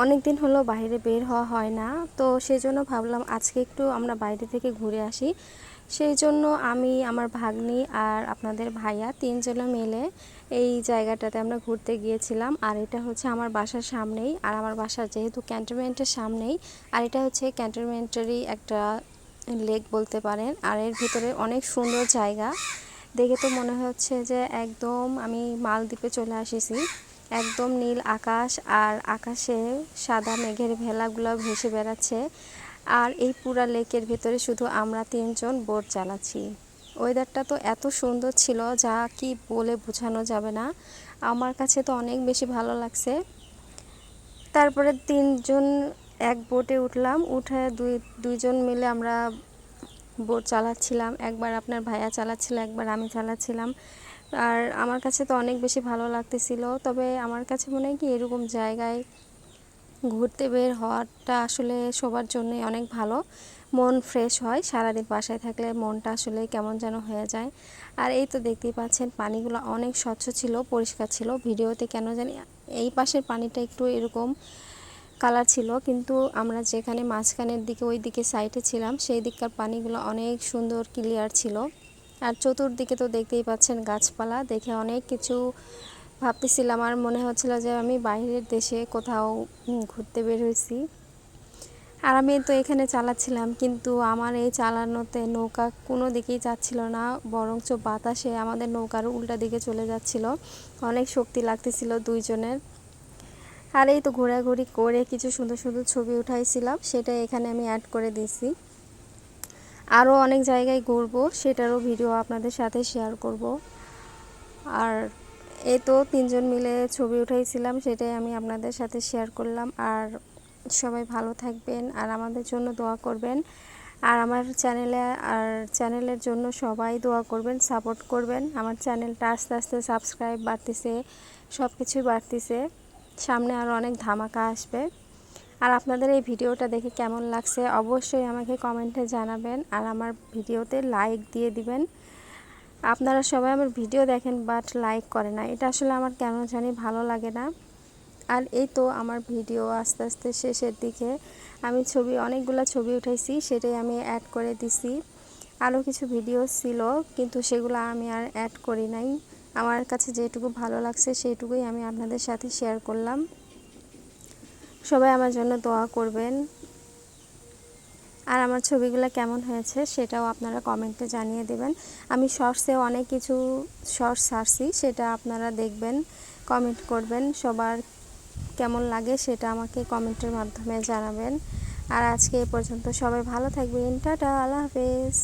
অনেক দিন হলো বাইরে বের হওয়া হয় না, তো সেই জন্য ভাবলাম আজকে একটু আমরা বাইরে থেকে ঘুরে আসি। সেই জন্য আমি, আমার ভাগ্নি আর আপনাদের ভাইয়া তিনজনে মিলে এই জায়গাটাতে আমরা ঘুরতে গিয়েছিলাম। আর এটা হচ্ছে আমার বাসার সামনেই, আর আমার বাসার যেহেতু ক্যান্টনমেন্টের সামনেই, আর এটা হচ্ছে ক্যান্টনমেন্টেরই একটা লেক বলতে পারেন। আর এর ভিতরে অনেক সুন্দর জায়গা। দেখে তো মনে হচ্ছে যে একদম আমি মালদ্বীপে চলে আসিছি। একদম নীল আকাশ আর আকাশে সাদা মেঘের ভেলাগুলো ভেসে বেড়াচ্ছে। আর এই পুরা লেকের ভিতরে শুধু আমরা তিনজন বোট চালাচ্ছি। ওয়েদারটা তো এত সুন্দর ছিল, যা কি বলে বোঝানো যাবে না। আমার কাছে তো অনেক বেশি ভালো লাগছে। তারপরে তিনজন, এক বোটে উঠলাম, উঠে দুই, দুইজন মিলে আমরা বোট চালাচ্ছিলাম। একবার আপনার ভাইয়া চালাচ্ছিল, একবার আমি চালাচ্ছিলাম। আর আমার কাছে তো অনেক বেশি ভালো লাগতেছিল। তবে আমার কাছে মনে হয় কি, এরকম জায়গায় ঘুরতে বের হওয়াটা আসলে সবার জন্যই অনেক ভালো। মন ফ্রেশ হয়, সারাদিন বাসায় থাকলে মনটা আসলে কেমন যেন হয়ে যায়। আর এই তো দেখতেই পাচ্ছেন, পানিগুলো অনেক স্বচ্ছ ছিল, পরিষ্কার ছিল। ভিডিওতে কেন জানি এই পাশের পানিটা একটু এরকম কালার ছিল, কিন্তু আমরা যেখানে মাঝখানের দিকে ওই দিকে সাইডে ছিলাম, সেই দিককার পানিগুলো অনেক সুন্দর ক্লিয়ার ছিল। আর চতুর্দিকে তো দেখতেই পাচ্ছেন গাছপালা। দেখে অনেক কিছু ভাবতেছিলাম, আর মনে হচ্ছিল যে আমি বাইরের দেশে কোথাও ঘুরতে বের হয়েছি আর আমি তো এখানে চালাচ্ছিলাম, কিন্তু আমার এই চালানোতে নৌকা কোনো দিকেই যাচ্ছিল না, বরঞ্চ বাতাসে আমাদের নৌকার উল্টা দিকে চলে যাচ্ছিল। অনেক শক্তি লাগতেছিল দুইজনের। আর এই তো ঘোরাঘুরি করে কিছু সুন্দর সুন্দর ছবি উঠাইছিলাম সেটা এখানে আমি অ্যাড করে দিছি আরও অনেক জায়গায় ঘুরবো, সেটারও ভিডিও আপনাদের সাথে শেয়ার করব। আর এই তো তিনজন মিলে ছবি উঠাইছিলাম, সেটাই আমি আপনাদের সাথে শেয়ার করলাম। আর সবাই ভালো থাকবেন আর আমাদের জন্য দোয়া করবেন। আর আমার চ্যানেলে আর চ্যানেলের জন্য সবাই দোয়া করবেন সাপোর্ট করবেন। আমার চ্যানেলটা আস্তে আস্তে সাবস্ক্রাইব বাড়তেছে সব কিছুই বাড়তেছে। সামনে আরও অনেক ধামাকা আসবে। আর আপনাদের এই ভিডিওটা দেখে কেমন লাগছে অবশ্যই আমাকে কমেন্টে জানাবেন আর আমার ভিডিওতে লাইক দিয়ে দিবেন। আপনারা সবাই আমার ভিডিও দেখেন বাট লাইক করে না। এটা আসলে আমার কেন জানি ভালো লাগে না। আর এই তো আমার ভিডিও আস্তে আস্তে শেষের দিকে। আমি ছবি, অনেকগুলো ছবি উঠাইছি, সেটাই আমি অ্যাড করে দিছি। আরও কিছু ভিডিও ছিল, কিন্তু সেগুলো আমি আর অ্যাড করি নাই। আমার কাছে যেটুকু ভালো লাগছে, সেইটুকুই আমি আপনাদের সাথে শেয়ার করলাম। সবাই আমার জন্য দোয়া করবেন। আর আমার ছবিগুলো কেমন হয়েছে সেটাও আপনারা কমেন্টে জানিয়ে দেবেন। আমি শর্টসে অনেক কিছু শর্টস ছাড়ছি সেটা আপনারা দেখবেন, কমেন্ট করবেন, সবার কেমন লাগে সেটা আমাকে কমেন্টের মাধ্যমে জানাবেন। আর আজকে এ পর্যন্ত সবাই ভালো থাকবেন, টাটা, আল্লাহ হাফেজ।